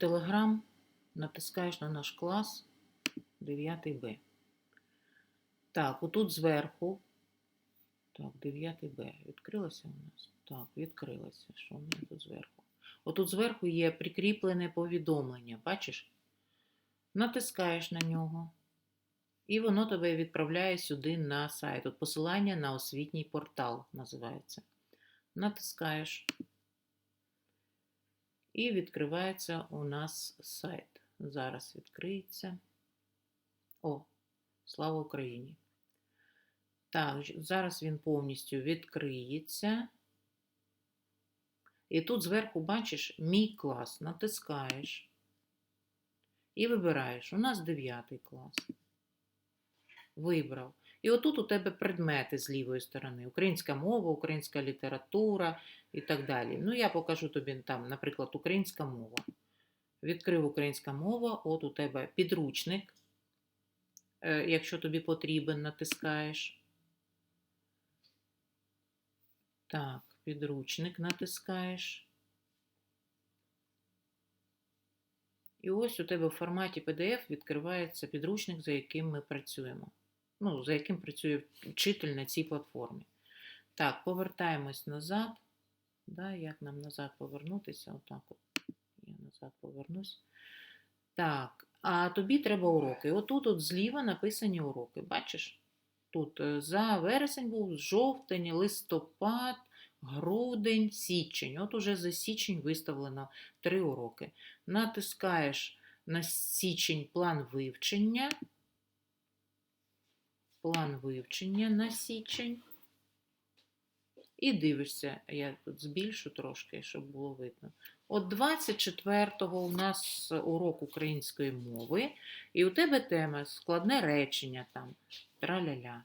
Telegram, натискаєш на наш клас 9Б. Так, отут зверху. Так, 9Б. Відкрилося у нас? Так, відкрилося. Що у мене тут зверху? Отут зверху є прикріплене повідомлення. Бачиш? Натискаєш на нього. І воно тебе відправляє сюди на сайт. От посилання на освітній портал називається. Натискаєш. І відкривається у нас сайт. Зараз відкриється. О, слава Україні! Так, зараз він повністю відкриється. І тут зверху бачиш мій клас. Натискаєш. І вибираєш. У нас 9 клас. Вибрав. І отут у тебе предмети з лівої сторони: українська мова, українська література і так далі. Ну, я покажу тобі там, наприклад, українська мова. Відкрив українська мова, от у тебе підручник. Е, Якщо тобі потрібен, натискаєш. Так, підручник натискаєш. І ось у тебе в форматі PDF відкривається підручник, за яким ми працюємо. Ну, за яким працює вчитель на цій платформі. Так, повертаємось назад. Да, як нам назад повернутися? Отак от. Я назад повернусь. Так, а тобі треба уроки. Отут от зліва написані уроки. Бачиш? Тут е, за вересень був жовтень, листопад, грудень, січень. От уже за січень виставлено три уроки. Натискаєш на січень план вивчення. План вивчення на січень. І дивишся, я тут збільшу трошки, щоб було видно. От 24-го у нас урок української мови, і у тебе тема складне речення там, траля-ля.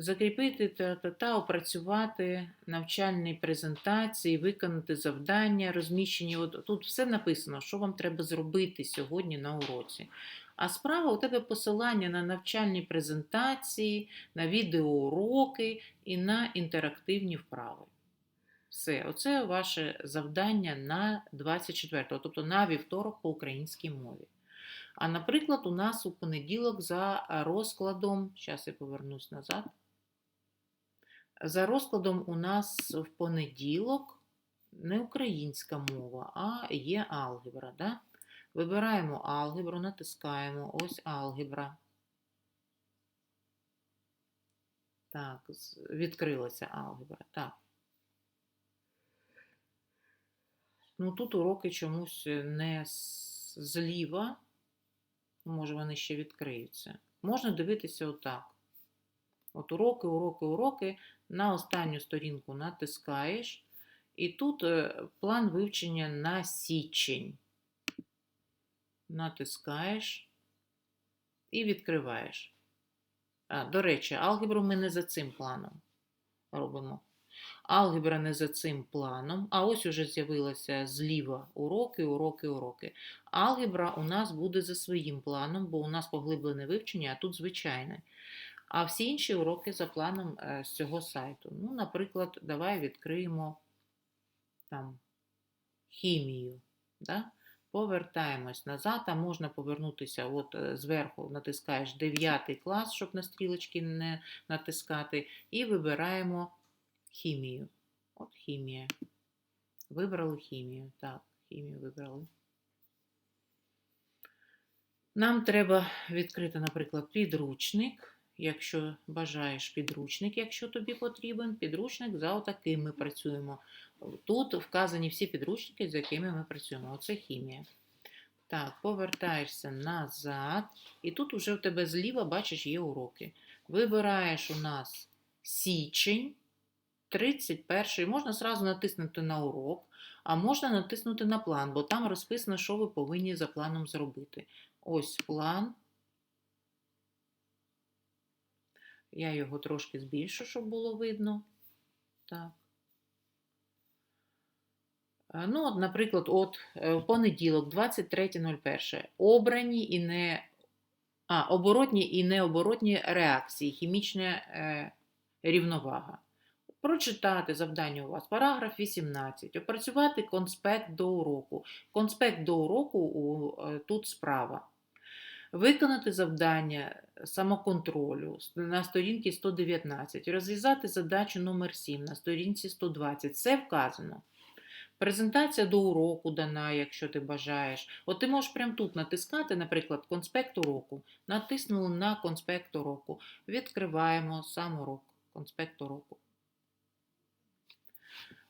Закріпити та, та, та опрацювати навчальні презентації, виконати завдання, розміщені. От, тут все написано, що вам треба зробити сьогодні на уроці. А справа у тебе посилання на навчальні презентації, на відеоуроки і на інтерактивні вправи. Все, оце ваше завдання на 24-го, тобто на вівторок по українській мові. А наприклад, у нас у понеділок за розкладом, зараз я повернусь назад. За розкладом у нас в понеділок не українська мова, а є алгебра. Да? Вибираємо алгебру, натискаємо ось алгебра. Так, відкрилася алгебра. Так. Ну тут уроки чомусь не зліва. Може, вони ще відкриються. Можна дивитися отак. От уроки, уроки, уроки. На останню сторінку натискаєш. І тут е, план вивчення на січень. Натискаєш і відкриваєш. А, до речі, алгебру ми не за цим планом робимо. Алгебра не за цим планом, а ось уже з'явилося зліва уроки, уроки, уроки. Алгебра у нас буде за своїм планом, бо у нас поглиблене вивчення, а тут звичайне. А всі інші уроки за планом е, з цього сайту. Ну, наприклад, давай відкриємо там хімію. Да? Повертаємось назад, а можна повернутися от е, зверху, натискаєш 9 клас, щоб на стрілочки не натискати, і вибираємо хімію. От хімія. Вибрали хімію. Так, хімію вибрали. Нам треба відкрити, наприклад, підручник. Якщо бажаєш підручник, якщо тобі потрібен, підручник за отаким ми працюємо. Тут вказані всі підручники, з якими ми працюємо. Оце хімія. Так, повертаєшся назад. І тут уже в тебе зліва, бачиш, є уроки. Вибираєш у нас січень, 31 Можна зразу натиснути на урок, а можна натиснути на план, бо там розписано, що ви повинні за планом зробити. Ось план. Я його трошки збільшу, щоб було видно. Так. Е, Ну, от, наприклад, от е, понеділок, 23.01. Обрані і не. А, оборотні і необоротні реакції, хімічна е, рівновага. Прочитати завдання у вас, параграф 18, опрацювати конспект до уроку. Конспект до уроку у, е, тут справа. Виконати завдання самоконтролю на сторінці 119, розв'язати задачу номер 7 на сторінці 120. Все вказано. Презентація до уроку дана, якщо ти бажаєш. От ти можеш прямо тут натискати, наприклад, конспект уроку. Натиснули на конспект уроку. Відкриваємо сам урок, конспект уроку.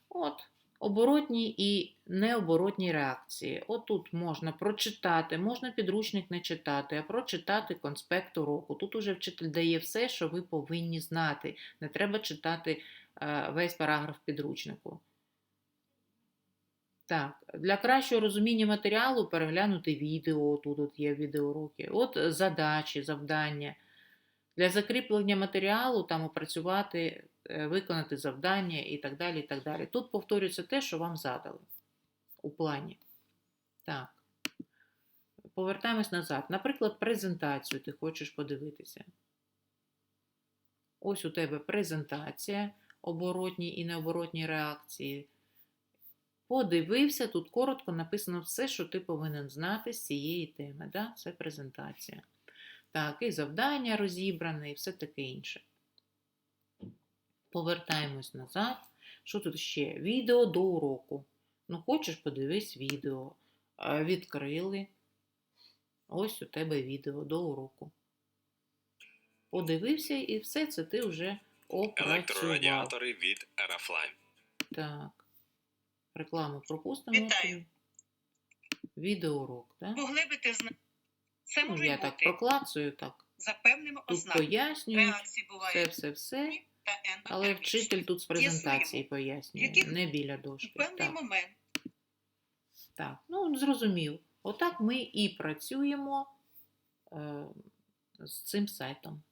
От, оборотні і необоротні реакції. Отут можна прочитати, можна підручник не читати, а прочитати конспект уроку. Тут уже вчитель дає все, що ви повинні знати. Не треба читати е, весь параграф підручнику. Так, для кращого розуміння матеріалу переглянути відео, тут от є відеоуроки, от задачі, завдання. Для закріплення матеріалу там опрацювати, виконати завдання і так далі. і так далі. Тут повторюється те, що вам задали у плані. Так. Повертаємось назад. Наприклад, презентацію ти хочеш подивитися. Ось у тебе презентація, оборотні і необоротні реакції. Подивився, тут коротко написано все, що ти повинен знати з цієї теми. Да? Це презентація. Так, і завдання розібране, і все таке інше. Повертаємось назад. Що тут ще? Відео до уроку. Ну, хочеш, подивись відео. Відкрили. Ось у тебе відео до уроку. Подивився, і все це ти вже опрацював. Електрорадіатори від Аерофлайм. Так. Рекламу пропустимо. Вітаю. Відеоурок, так? Поглибити зна... Це Ну, може я так бути проклацую так. за певними Тут ознаками. пояснюють Реакції все, бувають все, все. та Але вчитель тут з презентації пояснює, не біля дошки. В певний Так, момент так. Ну, зрозумів. Отак ми і працюємо е, з цим сайтом.